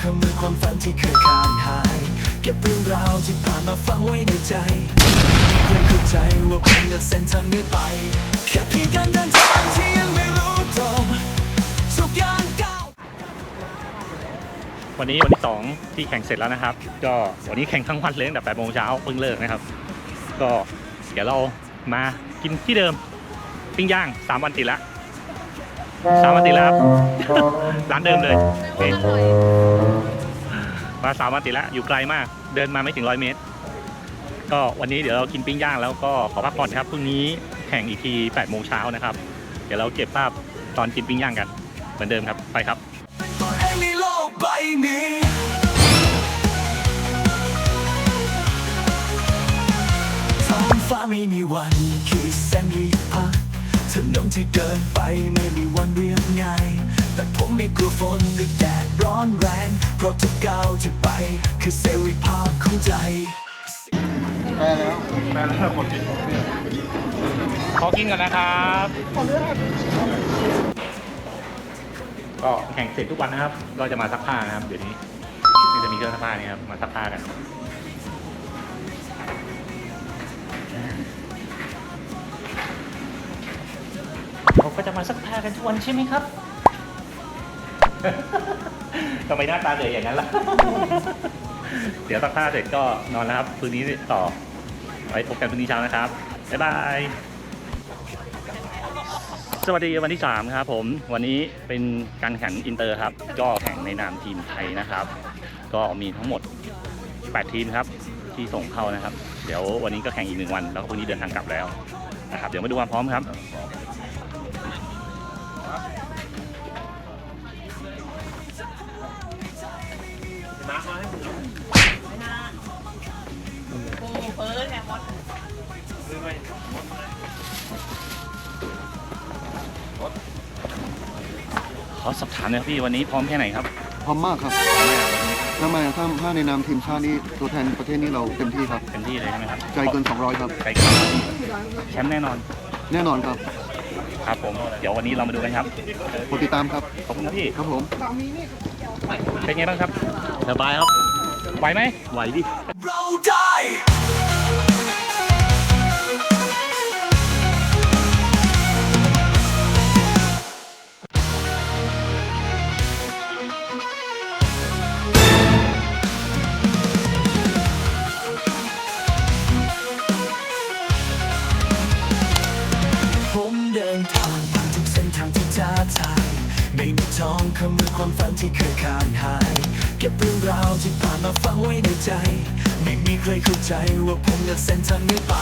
ไม่มีทองคำมือความฝันที่เคยขาดหาย เก็บเรื่องราวที่ผ่านมาฝังไว้ในใจไม่เคยเข้าใจว่าผมเลือกเส้นทางนี้ไปแค่เพียงการเดินทางที่ยังไม่รู้จบทุกอย่างก้าววันนี้วันที่สองที่แข่งเสร็จแล้วนะครับ ก็วันนี้แข่งทั้งวันเลยตั้งแต่8โมงเช้าเพิ่งเลิกนะครับ ก็เดี๋ยวเรามากินที่เดิมปิ้งย่าง 3 วันติดละ สามวันติดแล้วครับ ร้านเดิมเลยนี่มาสามวันติดละอยู่ไกลมาก เดินมาไม่ถึงร้อยเมตร ก็วันนี้เดี๋ยวเรากินปิ้งย่างแล้วก็ขอพักผ่อนครับพรุ่งนี้แข่งอีกที8โมงเช้านะครับ เดี๋ยวเราเก็บภาพตอนกินปิ้งย่างกัน เหมือนเดิมครับไปครับตัวเองในโลกใบนี้ท้องฟ้าไม่มีวันขีดเส้นรีพัก ถนนที่เดินไปไม่มีวันเรียบง่ายแต่ผมไม่กลัวฝนหรือแดดร้อนแรง เพราะทุกก้าวที่ไป คือเสรีภาพของใจขอกินก่อนนะครับก็แข่งเสร็จทุกวันนะครับ ก็จะมาซักผ้านะครับ เดี๋ยวนี้นี่จะมีเครื่องซักผ้านี่ครับ มาซักผ้ากัน เขาก็จะมาซักผ้ากันทุกวันใช่ไหมครับ ทำไมหน้าตาเหนื่อยอย่างนั้นล่ะ เดี๋ยวซักผ้าเสร็จก็นอนแล้วครับคืนนี้ต่อ ไว้พบกันพรุ่งนี้เช้านะครับ บ๊ายบาย สวัสดีวันที่ 3 ครับผม วันนี้เป็นการแข่งอินเตอร์ครับ ก็แข่งในนามทีมไทยนะครับ ก็มีทั้งหมด 8 ทีมครับที่ส่งเข้านะครับ เดี๋ยววันนี้ก็แข่งอีกหนึ่งวัน แล้วก็พรุ่งนี้เดินทางกลับแล้วนะครับ เดี๋ยวมาดูความพร้อมครับ ขอสอบถามหน่อยครับพี่วันนี้พร้อมแค่ไหนครับพร้อมมากครับทำไมถ้าถ้าในนามทีมชาตินี้ตัวแทนประเทศนี้เราเต็มที่ครับ เต็มที่เลยใช่ไหมครับใจเกิน 200 ครับใจเกินแชมป์แน่นอน แน่นอนครับ ครับผม เดี๋ยววันนี้เรามาดูกันครับโปรดติดตามครับ ขอบคุณครับพี่ ครับผม เป็นไงบ้างครับ สบายครับ ไหวไหมไหวดิ ทองคำมือความฝันที่เคยขาดหาย เก็บเรื่องราวที่ผ่านมาฝังไว้ในใจ ไม่มีใครเข้าใจว่าผมเลือกเส้นทางนี้ไป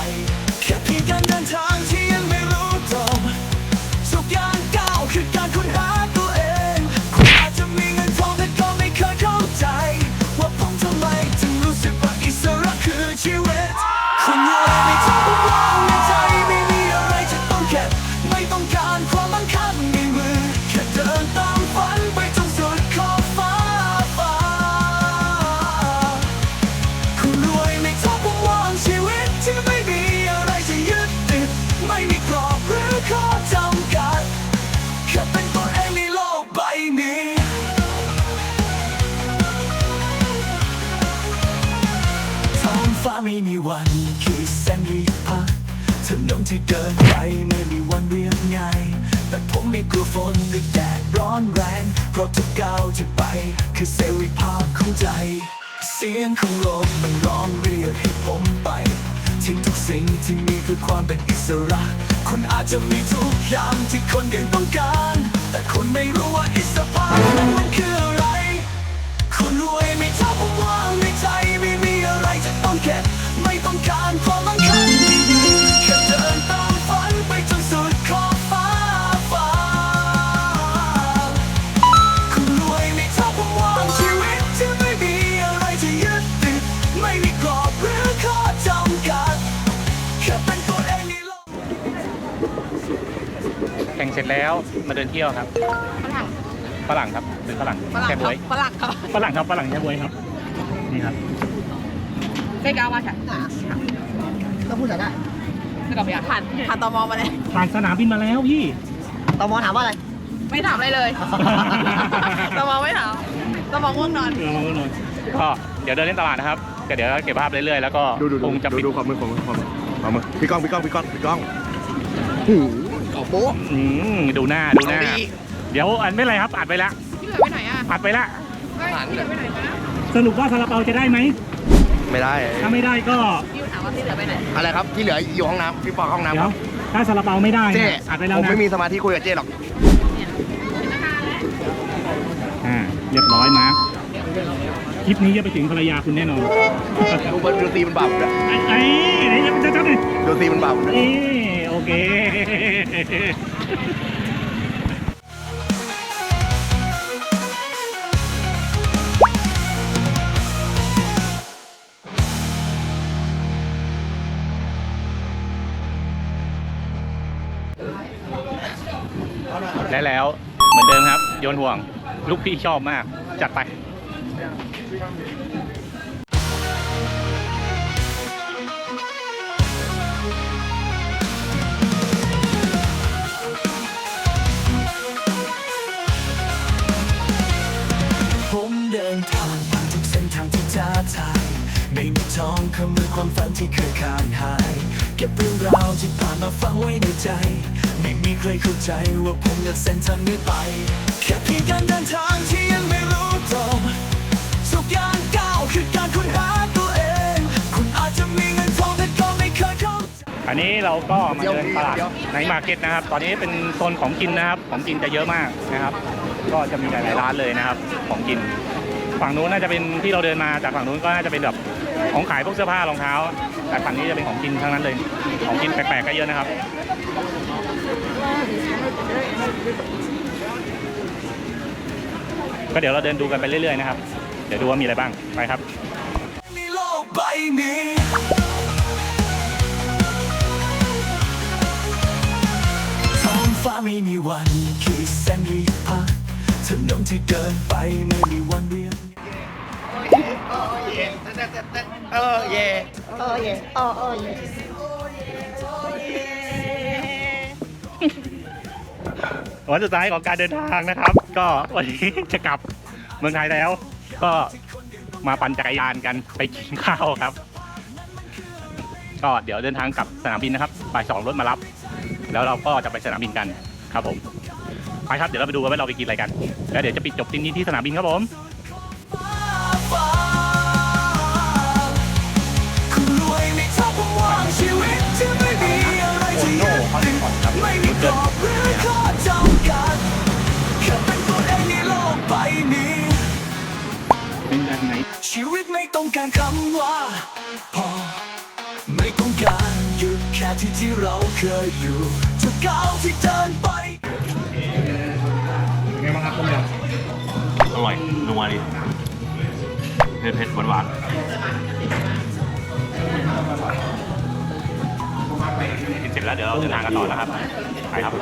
ม่มีวันขีดเส้นรีพักถนนที่เดินไปไม่มีวันเรียบง่าย แต่ผมไม่กลัวฝนหรือแดดร้อนแรง เพราะทุกก้าวที่ไป คือเสรีภาพของใจ เสียงของลมมันร้องเรียกให้ผมไปทิ้งทุกสิ่งที่มีเพื่อความเป็นอิสระคุณอาจจะมีทุกอย่างที่คนอื่นต้องการ แต่คุณไม่รู้ว่าอิสรภาพนั้นมันคืออะไร เสร็จแล้วมาเดินเที่ยวครับฝรั่งครับเป็นฝรั่งฝรั่งแช่คบรัวยบฝรั่งครับฝรั่งครับฝรั่งแช่บวยครับนี่ครับไม่กล้ามาฉันต้องพูดอะไรได้ไม่กล้าไปอะผ่านผ่านตมมาเลย ผ่านสนามบินมาแล้วพี่ ตมถามว่าอะไร ไม่ถามอะไรเลยตมไม่ถามตตมง่วงนอน ก็เดี๋ยวเดินเล่นตลาดนะครับก็เดี๋ยวเก็บภาพเรื่อยๆแล้วก็ดูดูคดูงจะดูปิด ดูความมือของความมือความมือพี่ก้องพี่ก้องพี่ก้องพี่ก้องหูขอ โป๊ะอืมดูหน้าดูหน้าเอาดีเดี๋ยวอันไม่เป็นไรครับอัดไปละที่เหลือไปไหนอะอัดไปละ เฮ้ยที่เหลือไปไหนนะสรุปว่าซาลาเปาจะได้ไหม ไม่ได้ ถ้าไม่ได้ก็ พี่ถามว่าที่เหลือไปไหน อะไรครับ ที่เหลืออยู่ห้องน้ำพี่ปอห้องน้ำเดี๋คยวรับถ้าซาลาเปาไม่ได้เจ๊เนี่ยอัดไปแล้วผมนะไม่มีสมาธิคุยกับเจ๊หรอกอ่าเรียบร้อยมาร์คคลิปนี้จะไปถึงภรรยาคุณแน่นอน ดูมันดูตีมันบาปนะไอ้ไอ้ไหนจะจับหน่อยดูตีมันบาปนะเอ้โอ เคได้แล้วเหมือนเดิมครับ โยนห่วง ลูกพี่ชอบมาก จัดไป ทองคำหรือความฝันที่เคยขาดหาย เก็บเรื่องราวที่ผ่านมาฝังไว้ในใจ ไม่มีใครเข้าใจว่าผมเลือกเส้นทางนี้ไป แค่เพียงการเดินทางที่ยังไม่รู้จบทุกอย่างก้าวคือการค้นหาตัวเอง คุณอาจจะมีเงินทองแต่ก็ไม่เคยเข้าใจอันนี้เราก็มาเดินตลาดในมาร์เก็ตนะครับ ตอนนี้เป็นโซนของกินนะครับ ของกินจะเยอะมากนะครับ ก็จะมีหลายๆร้านเลยนะครับ ของกิน ฝั่งนู้นน่าจะเป็นที่เราเดินมาจากฝั่งนู้นก็น่าจะเป็นแบบ ของขายพวกเสื้อผ้ารองเท้า แต่ฝั่งนี้จะเป็นของกินทั้งนั้นเลย ของกินแปลกๆก็เยอะนะครับ ก็เดี๋ยวเราเดินดูกันไปเรื่อยๆนะครับ เดี๋ยวดูว่ามีอะไรบ้าง ไปครับฟ้าไม่มีวันขีดเส้นรีพักถนนที่เดินไปไม่ เออเย่วันสุดท้ายของการเดินทางนะครับ ก็วันนี้จะกลับเมืองไทยแล้ว ก็มาปั่นจักรยานกันไปกินข้าวครับ ก็เดี๋ยวเดินทางกลับสนามบินนะครับบ่ายสองรถมารับ แล้วเราก็จะไปสนามบินกันครับผมไปครับเดี๋ยวเราไปดูกันว่าเราไปกินอะไรกัน แล้วเดี๋ยวจะปิดจบที่นี้ที่สนามบินครับผม ไม่มีกรอบหรือข้อจำกัดแค่เป็นตัวเองในโลกใบนี้เป็นชีวิตไม่ต้องการคำว่าพอไม่ต้องการหยุดแค่ที่ที่เราเคยอยู่ทุกก้าวที่เดินไปไงบ้างครับต้มยำอร่อยนัวดีเผ็ดเผ็ดหวานหวาน กินเสร็จแล้วเดี๋ยวเราเดินทางกันต่อนะครับไปครับ